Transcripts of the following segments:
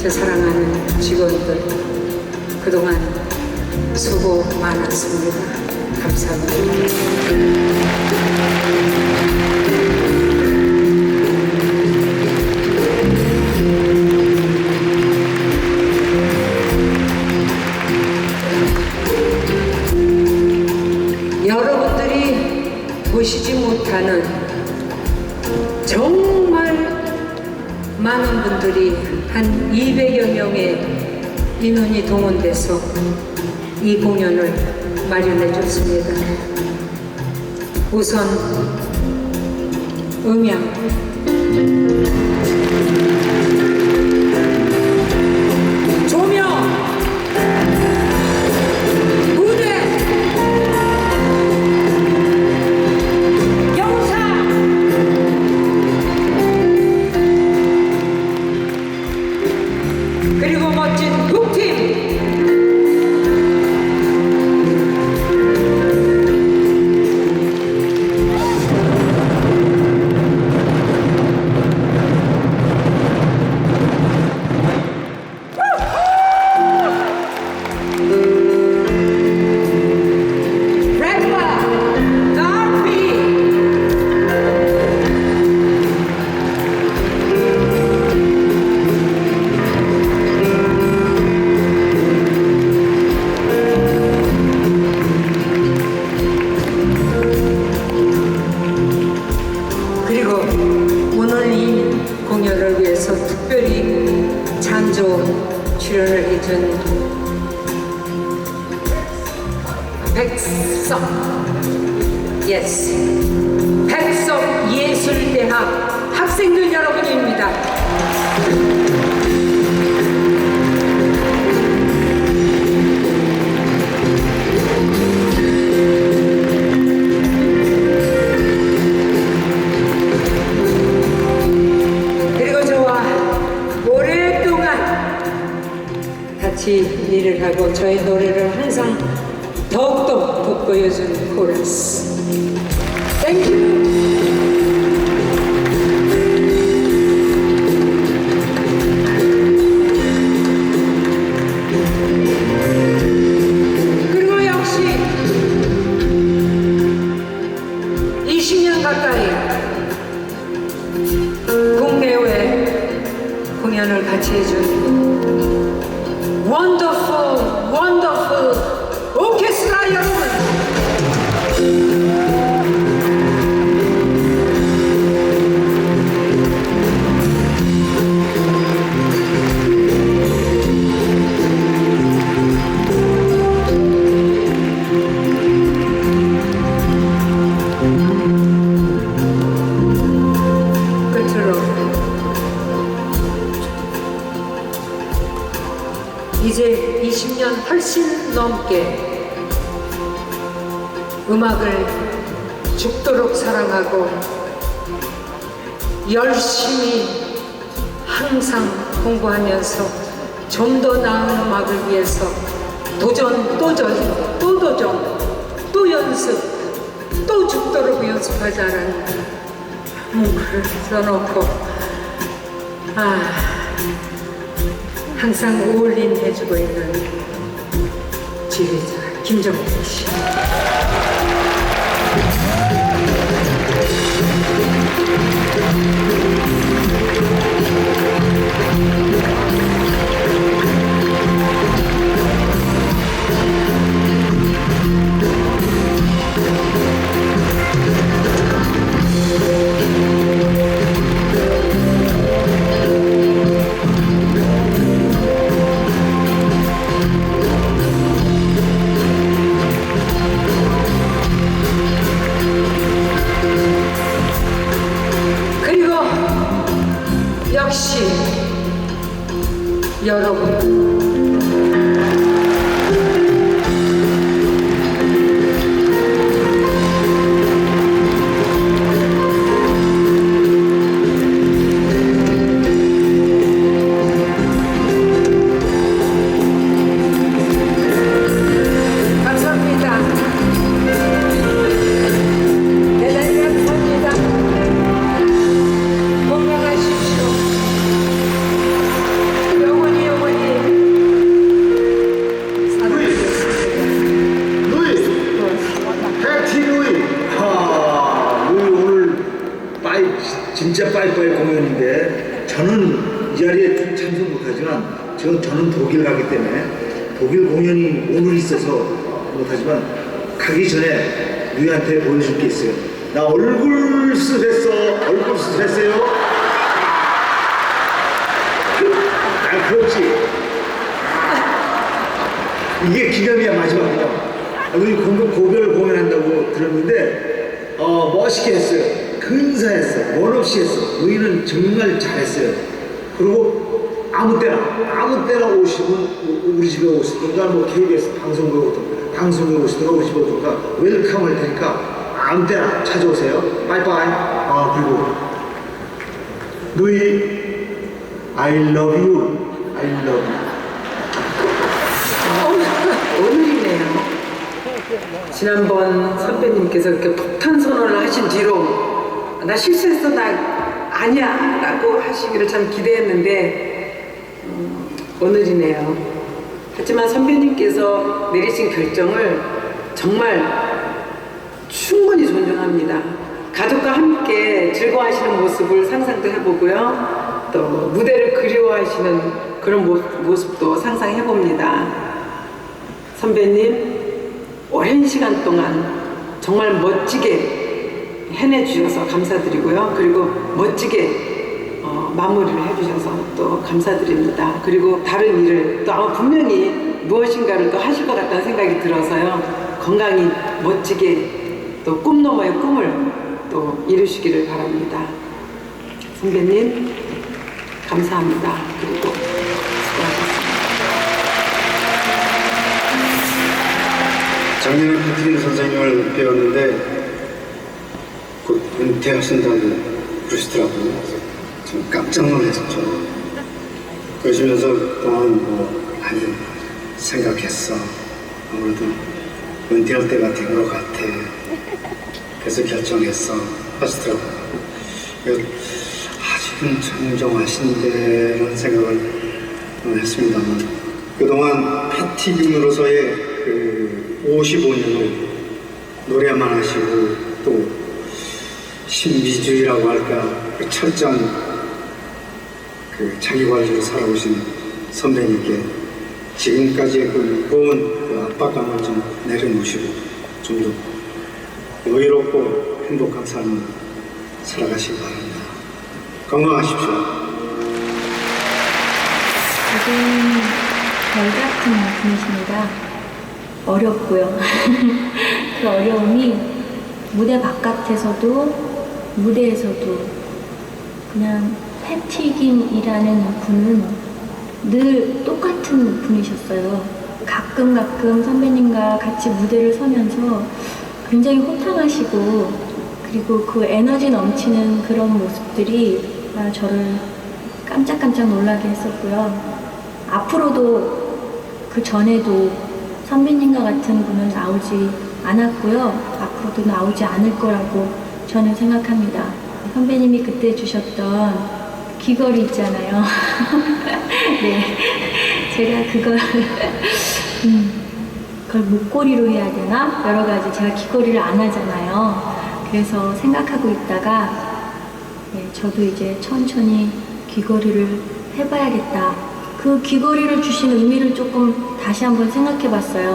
제 사랑하는 직원들 그동안 수고 많았습니다. 감사합니다. 보시지 못하는 정말 많은 분들이 한 200여 명의 인원이 동원돼서 이 공연을 마련해 줬습니다. 우선 음향 백석 예술대학 학생들 여러분입니다. 그리고 저와 오랫동안 같이 일을 하고 저의 노래를 항상 더욱더 돋보여준 코러스. 공연을 같이 해준 원더 넘게 음악을 죽도록 사랑하고 열심히 항상 공부하면서 좀 더 나은 음악을 위해서 도전, 또 도전, 또 도전, 또 연습, 또 죽도록 연습하자는 문구를 써놓고 아 항상 어울림 해주고 있는 지휘자 김정태 씨. 있어서 못하지만 가기 전에 누이한테 보여줄 게 있어요. 나 얼굴 스트레스, 얼굴 스트레스요. 아, 그렇지. 이게 기념이야 마지막이야. 우리 고- 고별 공연한다고 들었는데 어 멋있게 했어요. 근사했어. 원 없이 했어. 우리는 정말 잘했어요. 그리고 아무 때나 아무 때나 오시고 우- 우리 집에 오시든가 뭐 KBS 방송국에 오든 방송에 오시든가 우리 집에 오든가 웰컴 할 테니까 아무 때나 찾아오세요. 바이바이. 아 그리고 누이 I love you. I love you. 오늘이네요. 지난번 선배님께서 이렇게 폭탄 선언을 하신 뒤로 나 실수했어 나 아니야 라고 하시기를 참 기대했는데 음, 오늘이네요. 하지만 선배님께서 내리신 결정을 정말 충분히 존중합니다. 가족과 함께 즐거워하시는 모습을 상상도 해보고요. 또 무대를 그리워하시는 그런 모- 모습도 상상해봅니다. 선배님, 오랜 시간 동안 정말 멋지게 해내주셔서 감사드리고요. 그리고 멋지게 어, 마무리를 해주셔서 또 감사드립니다. 그리고 다른 일을 또 아마 분명히 무엇인가를 또 하실 것 같다는 생각이 들어서요. 건강히 멋지게 또 꿈 너머의 꿈을 또 이루시기를 바랍니다. 선배님, 감사합니다. 그리고 수고하셨습니다. 작년에 패트린 선생님을 배웠는데 곧 은퇴하신다고 그러시더라고요. 좀 깜짝 놀랐죠. 그러시면서 그동안 뭐 많이 생각했어. 아무래도 은퇴할 때가 된 것 같아. 그래서 결정했어. 하시더라고요. 그래서 아직은 청정하신 데라는 생각을 했습니다만 그동안 패티김으로서의 그 55년을 노래만 하시고 또 신비주의라고 할까 그 철저한 그 관리로 살아오신 선배님께 지금까지의 그 무거운 그 압박감을 좀 내려놓으시고 좀 더 여유롭고 행복한 삶을 살아가시기 바랍니다. 건강하십시오. 지금 별 같은 분이십니다. 어렵고요. 그 어려움이 무대 바깥에서도 무대에서도 그냥 패티김이라는 분은 늘 똑같은 분이셨어요. 가끔 가끔 선배님과 같이 무대를 서면서 굉장히 호탕하시고 그리고 그 에너지 넘치는 그런 모습들이 아, 저를 깜짝깜짝 놀라게 했었고요. 앞으로도 그 전에도 선배님과 같은 분은 나오지 않았고요. 앞으로도 나오지 않을 거라고 저는 생각합니다. 선배님이 그때 주셨던 귀걸이 있잖아요. 네. 제가 그걸, 음, 그걸 목걸이로 해야 되나? 여러 가지 제가 귀걸이를 안 하잖아요. 그래서 생각하고 있다가 네, 저도 이제 천천히 귀걸이를 해봐야겠다. 그 귀걸이를 주신 의미를 조금 다시 한번 생각해 봤어요.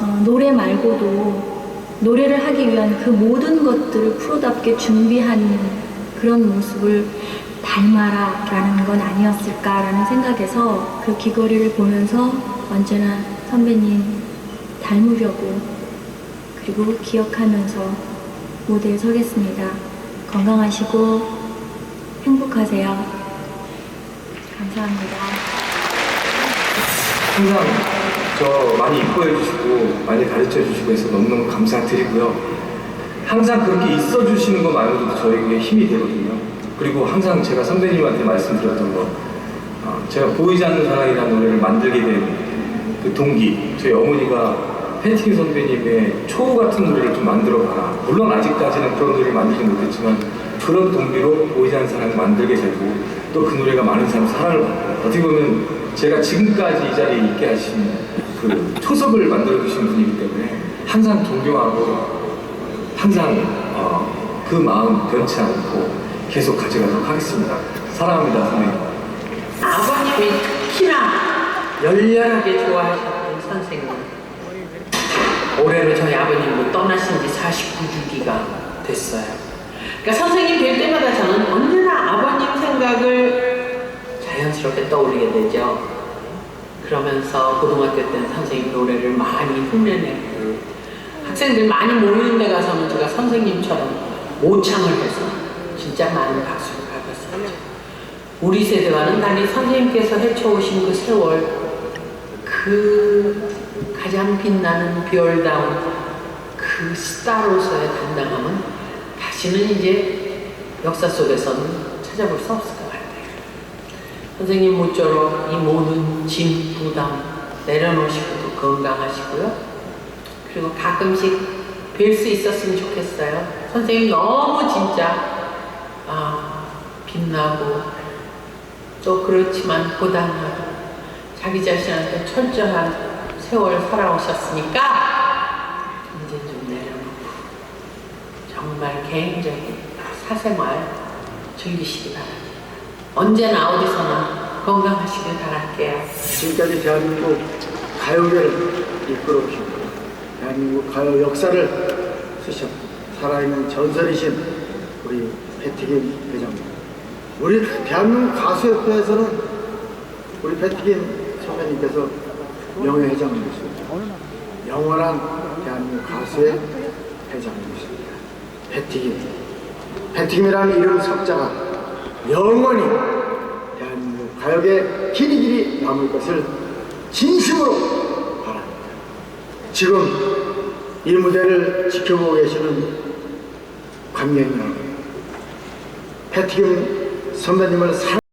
어, 노래 말고도 노래를 하기 위한 그 모든 것들을 프로답게 준비하는 그런 모습을 닮아라 라는 건 아니었을까라는 생각에서 그 귀걸이를 보면서 언제나 선배님 닮으려고 그리고 기억하면서 무대에 서겠습니다. 건강하시고 행복하세요. 감사합니다. 항상 저 많이 이뻐해 주시고 많이 가르쳐 주시고 해서 너무너무 감사드리고요. 항상 그렇게 있어 주시는 것만으로도 저에게 힘이 되거든요. 그리고 항상 제가 선배님한테 말씀드렸던 거, 어, 제가 보이지 않는 사랑이라는 노래를 만들게 된 그 동기, 저희 어머니가 패티기 선배님의 초우 같은 노래를 좀 만들어 봐라. 물론 아직까지는 그런 노래를 만들지 못했지만 그런 동기로 보이지 않는 사랑을 만들게 되고 또 그 노래가 많은 사람 사랑을 받고 어떻게 보면 제가 지금까지 이 자리에 있게 하신 그 초석을 만들어 주신 분이기 때문에 항상 존경하고 항상 어, 그 마음 변치 않고 계속 가져가도록 하겠습니다. 사랑합니다, 선배님. 아버님이 특히나 열렬하게 좋아하셨던 선생님. 올해로 저희 아버님도 떠나신 지 49주기가 됐어요. 그러니까 선생님 뵐 때마다 저는 언제나 아버님 생각을 자연스럽게 떠올리게 되죠. 그러면서 고등학교 때는 선생님 노래를 많이 흉내내고 학생들 많이 모이는 데 가서는 제가 선생님처럼 모창을 해서 진짜 많은 박수를 받았었죠. 우리 세대와는 달리 선생님께서 헤쳐오신 그 세월, 그 가장 빛나는 별다운 그 스타로서의 당당함은 다시는 이제 역사 속에서는 찾아볼 수 없을 것 같아요. 선생님 모쪼록 이 모든 짐, 부담 내려놓으시고 건강하시고요. 그리고 가끔씩 뵐 수 있었으면 좋겠어요. 선생님 너무 진짜 아, 빛나고 또 그렇지만 고단하고 자기 자신한테 철저한 세월 살아오셨으니까 이제 좀 내려놓고 정말 개인적인 사생활 즐기시기 바랍니다. 언제나 어디서나 건강하시길 바랄게요. 지금까지 대한민국 가요계를 이끌어오시고 대한민국 가요 역사를 쓰셨고 살아있는 전설이신 우리 배티김 회장님 우리 대한민국 가수협회에서는 우리 배티김 선배님께서 명예회장님이십니다. 영원한 대한민국 가수의 회장님이십니다. 배티김 배티김이라는 이름 석자가 영원히 대한민국 가요계 길이 길이 남을 것을 진심으로 바랍니다. 지금 이 무대를 지켜보고 계시는 관객 여러분, 패티김 선배님을 사랑